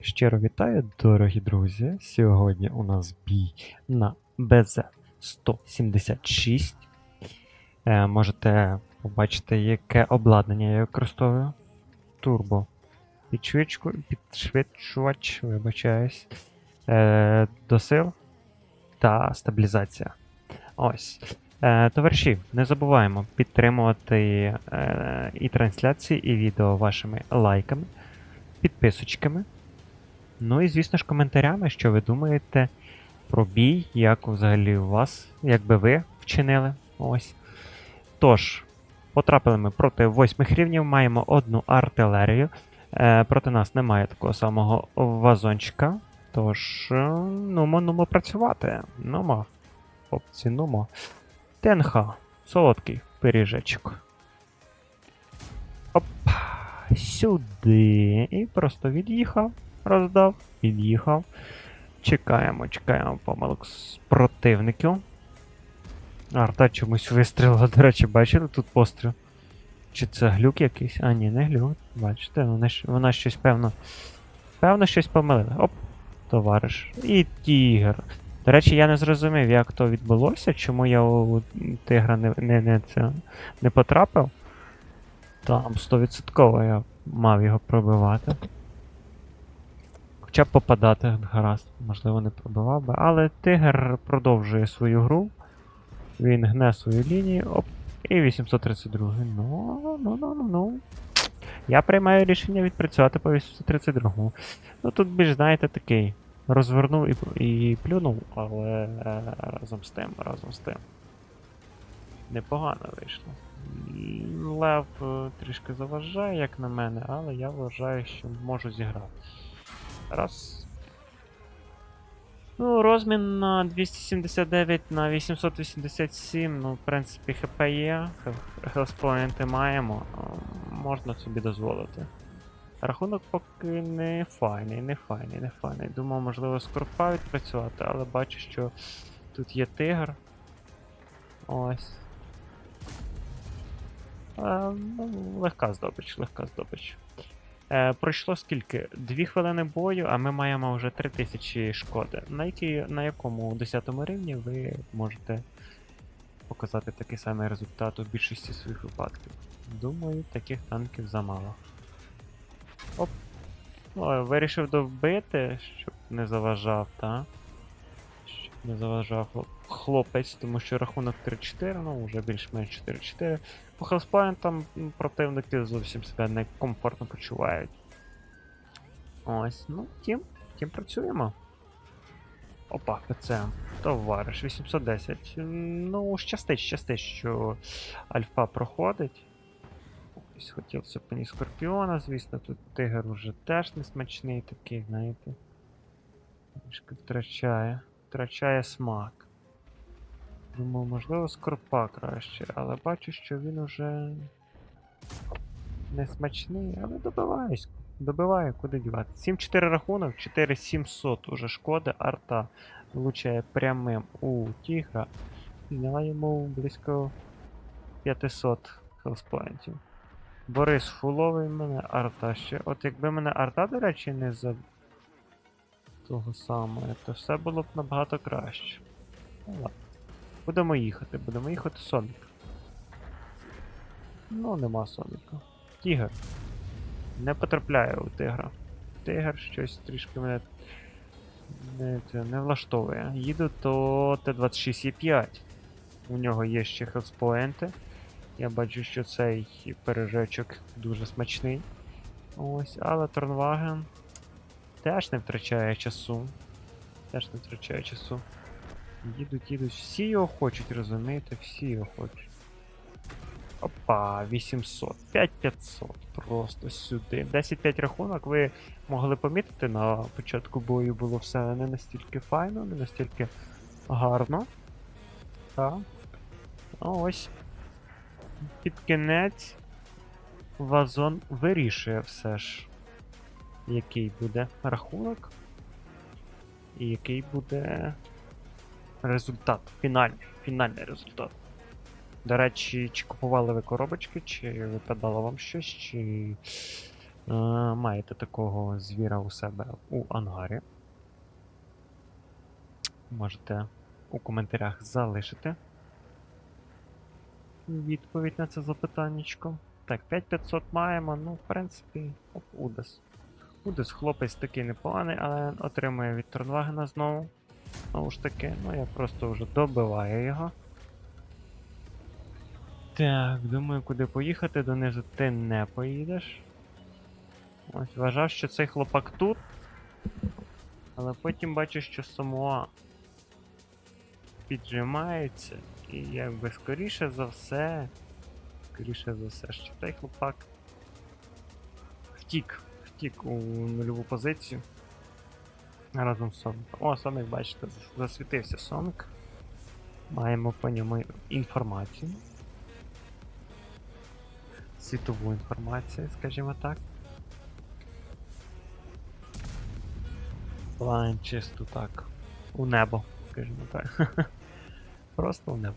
Щиро вітаю, дорогі друзі. Сьогодні у нас бій на БЗ-176. Е, можете побачити, яке обладнання я використовую. Турбо. Підшвидчку, підшвидшувач, вибачаюсь. Е, досил та стабілізація. Ось. Е, товариші, не забуваємо підтримувати е, і трансляції, і відео вашими лайками, підписочками. Ну і, звісно ж, коментарями, що ви думаєте про бій, як взагалі у вас, як би ви вчинили. Ось. Тож, потрапили ми проти восьмих рівнів, маємо одну артилерію. Е, проти нас немає такого самого вазончика. Тож, е, нумо, нумо працювати. Нумо. Хлопці, нумо. ТНХ. Солодкий пиріжечок. Оп. Сюди. І просто від'їхав роздав, під'їхав. Чекаємо, чекаємо помилок з противників. Арта чомусь вистрілила, до речі, бачили тут постріл? Чи це глюк якийсь? А, ні, не глюк. Бачите, вона, вона щось певно. Певно, щось помилила. Оп, товариш. І тігр. До речі, я не зрозумів, як то відбулося, чому я у тигра не, не, не, це, не потрапив. Там 100% я мав його пробивати. Хоча б попадати гаразд, можливо, не пробивав би. Але Тигр продовжує свою гру. Він гне свою лінію. Оп. І 832. Ну, ну, ну, ну, ну. Я приймаю рішення відпрацювати по 832. Ну тут більш, знаєте, такий. Розвернув і, і плюнув, але е, разом з тим, разом з тим. Непогано вийшло. Лев е, трішки заважає, як на мене, але я вважаю, що можу зіграти. Раз. Ну, розмін на 279 на 887, ну, в принципі, ХП є, хелспоінти маємо, можна собі дозволити. Рахунок поки не файний, не файний, не файний. Думав, можливо, скорпа відпрацювати, але бачу, що тут є тигр. Ось. Е, ну, легка здобич, легка здобич. Е, пройшло скільки? Дві хвилини бою, а ми маємо вже 3000 шкоди. На, якій, на якому 10 рівні ви можете показати такий самий результат у більшості своїх випадків. Думаю, таких танків замало. Оп. О, вирішив довбити, щоб не заважав, та? Щоб не заважав хлопець, тому що рахунок 3-4, ну вже більш-менш 4-4. По хелспоінтам м, противники зовсім себе некомфортно почувають. Ось, ну, тім, тім працюємо. Опа, ПЦ. Товариш, 810. Ну, щастить, щастить, що альфа проходить. Ось хотілося б Скорпіона, звісно, тут тигр уже теж несмачний такий, знаєте. Трішки втрачає. Втрачає смак. Думав, можливо, скорпа краще, але бачу, що він уже не смачний, але добиваюсь. Добиваю, куди дівати. 7-4 рахунок, 4700 уже шкоди, арта влучає прямим у тігра. Зняла йому близько 500 хелспоінтів. Борис фуловий мене, арта ще. От якби мене арта, до речі, не за того самого, то все було б набагато краще. Ну ладно. Будемо їхати, будемо їхати Сонік. Ну, нема Соніка. Тігр. Не потрапляє у тигра. Тигр щось трішки мене не, не влаштовує. Їду то Т-26Е5. У нього є ще хелспоенти. Я бачу, що цей пережечок дуже смачний. Ось, але Торнваген теж не втрачає часу. Теж не втрачає часу. Їдуть, їдуть. Всі його хочуть, розумієте? Всі його хочуть. Опа, 800. 5500. Просто сюди. 10-5 рахунок. Ви могли помітити на початку бою було все не настільки файно, не настільки гарно. Так. А ось. Під кінець вазон вирішує все ж, який буде рахунок. І який буде результат. Фінальний, фінальний результат. До речі, чи купували ви коробочки, чи випадало вам щось, чи Е, маєте такого звіра у себе у ангарі. Можете у коментарях залишити відповідь на це запитаннячко. Так, 5500 маємо, ну, в принципі, оп, Удес. Удес хлопець такий непоганий, але отримує від Торнвагена знову. Знову ж таки, ну я просто вже добиваю його. Так, думаю, куди поїхати, донизу ти не поїдеш. Ось вважав, що цей хлопак тут. Але потім бачу, що Самуа піджимається, і якби скоріше за все. Скоріше за все, що цей хлопак втік. Втік у нульову позицію. Разом з Соником. О, Соник, бачите, засвітився Соник. Маємо по ньому інформацію. Світову інформацію, скажімо так. План чисто так. У небо, скажімо так. Просто у небо.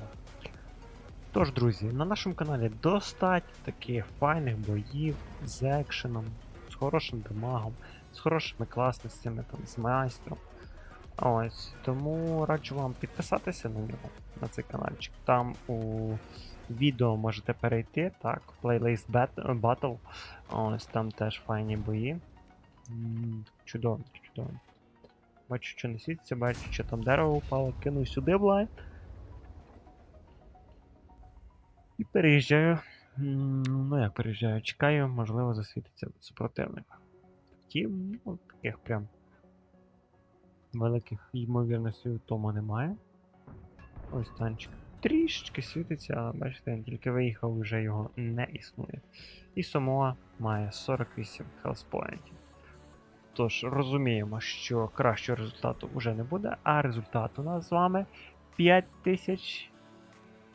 Тож, друзі, на нашому каналі достатньо таких файних боїв з екшеном, з хорошим дамагом, з хорошими класностями, там, з майстром. Ось, тому раджу вам підписатися на нього, на цей каналчик. Там у відео можете перейти, так, Bat- Battle. Ось там теж файні бої. Чудово, чудово. Бачу, що не світиться, бачу, що там дерево упало, кину сюди блайнд. І переїжджаю. Ну як переїжджаю? Чекаю, можливо, засвітиться супротивник. Втім, ну, таких прям великих ймовірностей тому немає. Ось танчик. Трішечки світиться, але бачите, він тільки виїхав, вже його не існує. І Самоа має 48 хелспоінтів. Тож розуміємо, що кращого результату вже не буде, а результат у нас з вами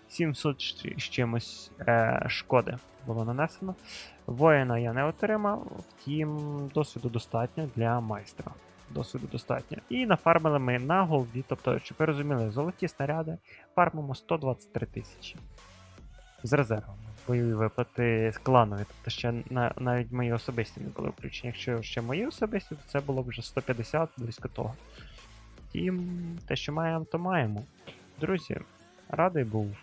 5700 з чимось е, шкоди було нанесено. Воїна я не отримав, втім, досвіду достатньо для майстра. Досвіду достатньо. І нафармили ми на голді, тобто, щоб ви розуміли, золоті снаряди фармимо 123 тисячі. З резервами. Бойові виплати з кланові, тобто ще на, навіть мої особисті не були включені. Якщо ще мої особисті, то це було б вже 150 близько того. Втім, те, що маємо, то маємо. Друзі, радий був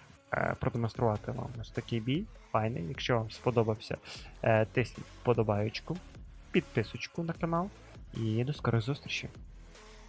продемонструвати вам ось такий бій. Файний. Якщо вам сподобався, е, тисніть вподобаючку, підписочку на канал і до скорих зустрічей.